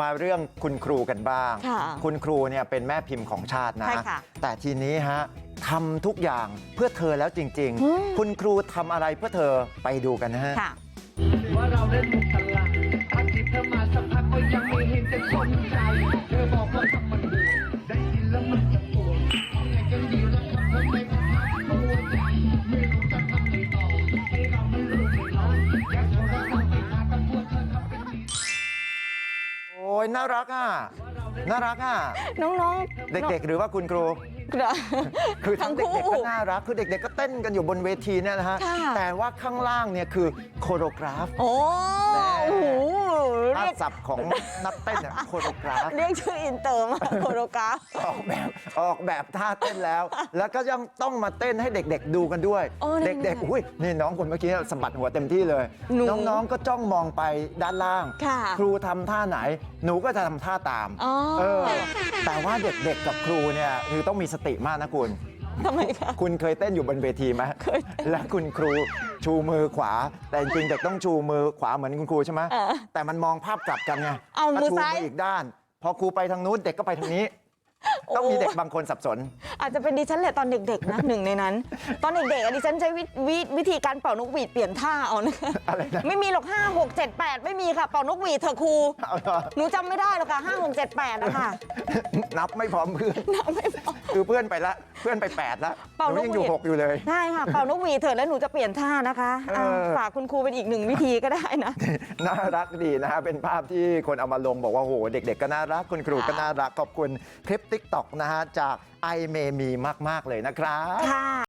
มาเรื่องคุณครูกันบ้างค่ะคุณครูเนี่ยเป็นแม่พิมพ์ของชาตินะใช่ค่ะแต่ทีนี้ฮะทำทุกอย่างเพื่อเธอแล้วจริงอืมๆคุณครูทำอะไรเพื่อเธอไปดูกันนะฮะค่ะว่าเราเล่นมุกตล ยน่ารักอะน่ารักอะน้องเด็กๆ หรือว่าคุณครูๆคือทั้งทั้เด็งกคู่ๆก็น่ารัก คือเด็กๆก็เต้นกันอยู่บนเวทีเนี่ยนะฮะค่ะแต่ว่าข้างล่างเนี่ยคือโคโรกราฟ โอ้แน่โห ภาเรีพยกศัพท์ของนักเต้นเนี่ยโคโรกราฟเรียกชื่ออินเตอร์มาโคโรกราฟออกแบบออกแบบท่าเต้นแล้ว แล้วก็ยังต้องมาเต้นให้เด็ก ๆ ดูกันด้วยโอ้นี่เด็กๆอุ้ยนี่น้องคนเมื่อกี้สะบัดหัวเต็มที่เลยหนูน้องๆก็จ้องมองไปด้านล่างค่ะครูทำท่าไหน หนูก็จะทำท่าตามอ๋อเออแต่ว่าเด็กๆกับครูเนี่ยคือต้องมีสติมากนะคุณ ทำไมคะคุณเคยเต้นอยู่บนเวทีไหมเคยเต้นและคุณครูชูมือขวา แต่จริงๆเด็กต้องชูมือขวาเหมือนคุณครูใช่ไหมเออแต่มันมองภาพกลับกันไงเอามือถ้ชูซ้ายมืออีกด้าน พอครูไปทางนู้นเด็กก็ไปทางนี้ต้องมีเด็กบางคนสับสน อาจจะเป็นดิฉันแหละตอนเด็กๆนะหนึ่งในนั้น ตอนเด็กๆอะดิฉันใช้วิวิวิธีการเป่านกหวีดเปลี่ยนท่าเอานะอะไรนะไม่มีหรอกห้าหกเจ็ดแปดไม่มีค่ะเป่านกหวีดเถอะครูเอาเหรอหนูจำไม่ได้หรอกค่ะห้าหกเจ็ดแปดอะค่ะนับไม่พร้อมเพื่อนนับไม่พอคือเพื่อนไปละเพื่อนไปแปดละเป่าหนูยังอยู่นกหวีดหกอยู่เลยใช่ค่ะเป่านกหวีดเถอะแล้วหนูจะเปลี่ยนท่านะคะอะเออ ฝากคุณครูเป็นอีกหนึ่งวิธีก็ได้นะ น่ารักดีนะฮะเป็นภาพที่คนเอามาลงบอกว่าโหเด็ก ๆ ก็น่ารักคุณครูก็น่ารักขอบคุณคลิป t ิ k t o k นะฮะจากไอเมมีมาก ๆ เลยนะครับ ค่ะ